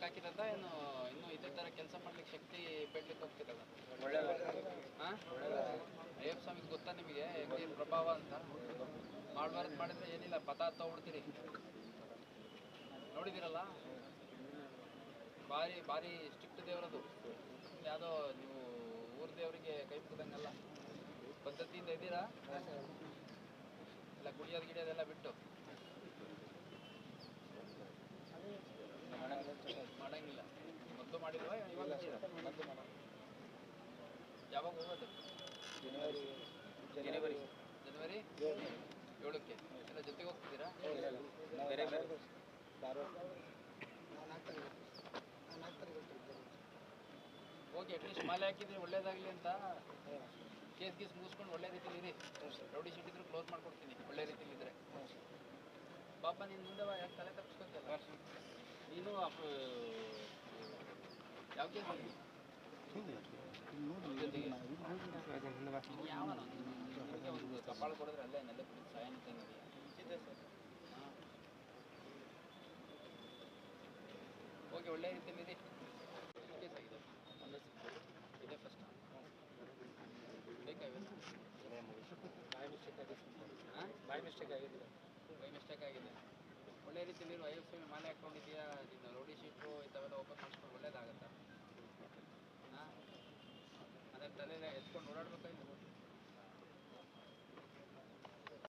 Lock ಹಾಕಿದಂತ ಏನು ಇನ್ನು ಇದೇ ತರ ಕೆಲಸ ಮಾಡ್ಲಿಕ್ಕೆ ಶಕ್ತಿ ಬಿಡ್ಲಿಕ್ಕೆ ಹೋಗ್ತಿರಲ್ಲ. ಹಾಂ? ಅಯ್ಯಪ್ಪ ಸ್ವಾಮಿ ಗೊತ್ತಾ ನಿಮಗೆ? ಏನು ಪ್ರಭಾವ ಅಂತ? ಮಾಡಬಾರ್ದು ಮಾಡಿದ್ರೆ ಏನಿಲ್ಲ ಪತ ತಗೊಬಿಡ್ತೀರಿ ನೋಡಿದಿರಲ್ಲ? ಭಾರಿ ಭಾರಿ ಸ್ಟ್ರಿಕ್ಟ್ ದೇವರದು ಯಾವುದೋ ನೀವು ಊರ ದೇವರಿಗೆ ಕೈ ಮುಗ್ದಂಗಲ್ಲ. ಪದ್ಧತಿಯಿಂದ ಇದ್ದೀರಾ? ಇಲ್ಲ ಕುಡಿಯೋದು ಗಿಡಿಯೋದೆಲ್ಲ ಬಿಟ್ಟು. ಮಾಡಿಲ್ವಾ? ಇವಾಗ ಯಾವಾಗ ಹೋಗೋದು? ಜನವರಿ ಜನವರಿ. ಏಳಕ್ಕೆ. ಎಲ್ಲ ಜೊತೆಗೆ ಹೋಗ್ತಿದ್ದೀರಾ? ಬೇರೆ ಬೇರೆ. ಓಕೆ ಅಟ್ಲೀಸ್ಟ್ ಮಾಲೆ ಹಾಕಿದ್ರೆ ಒಳ್ಳೇದಾಗಲಿ ಅಂತ ಕೇಸ್ ಗೀಸ್ ಮುಗಿಸ್ಕೊಂಡು ಒಳ್ಳೆ ರೀತಿಲಿ ಇರಿ. ರೌಡಿ ಶೀಟ್ ಇದ್ರೆ ಕ್ಲೋಸ್ ಮಾಡ್ಕೊಡ್ತೀನಿ. ಒಳ್ಳೆ ರೀತಿಲಿ ಇದ್ರೆ. ಪಾಪ ನೀನು ಮುಂದೆ ಯಾಕೆ ತಲೆ ತಪ್ಪಿಸ್ಕೊತಿಯಲ್ಲ? ನೀನು ಕೊಡಿದ್ರೆ ಅಲ್ಲೇ ನೆಲೆ ಓಕೆ ಒಳ್ಳೆ ರೀತಿಯಲ್ಲಿ ಕೇಸ್ ಫಸ್ಟ್ ಮಿಸ್ಟೇಕ್ ಆಗಿದೆ ಮಿಸ್ಟೇಕ್ ಆಗಿದೆ ಮಿಸ್ಟೇಕ್ ಆಗಿದೆ ಒಳ್ಳೆ ಐ ಎಫ್ ಸಿ ಮಾಲೆ ಹಾಕೊಂಡಿದ್ಯಾ ನಿನ್ನ ರೋಡಿ ಶೀಟು con horario de